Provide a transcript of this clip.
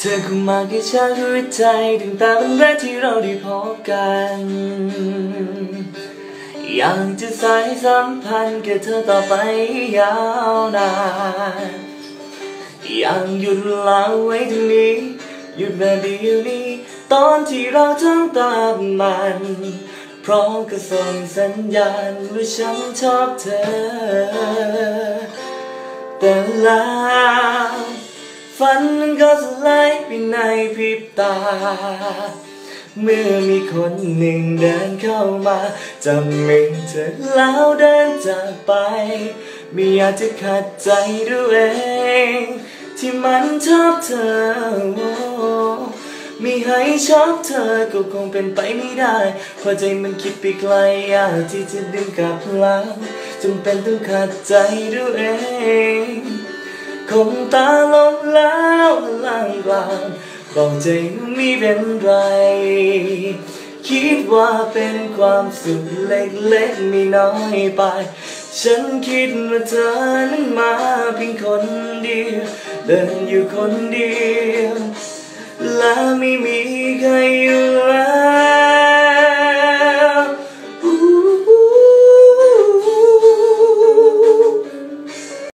เธอคงมาแค่ฉันหัวใจตั้งแต่วันแรกที่เราได้พบกันอยากจะสายสัมพันธ์กับเธอต่อไปยาวนานอยากหยุดลาไว้ตรงนี้หยุดมาเดียวนี้ ตอนที่เราจ้องตามมันเพราะก็ส่งสัญญาณว่าฉันชอบเธอ แต่แล้ว ฝันมันก็สลายไปในพริบตา เมื่อมีคนหนึ่งเดินเข้ามาจำมือเธอแล้วเดินจากไป ไม่อยากจะขัดใจด้วยเอง ที่มันชอบเธอม่ให้ชอบเธอก็คงเป็นไปไม่ได้เพราะใจมันคิดไปไกลอยากที่จะดึงกลับหลังจำเป็นต้องขัดใจด้วยเอง คงตาลงแล้วลางลางบอกใจไม่เป็นไร คิดว่าเป็นความสุขเล็กๆไม่น้อยไป ฉันคิดว่าเธอนั้นมาเพียงคนเดียวเดินอยู่คนเดียว และไม่มีใครอยู่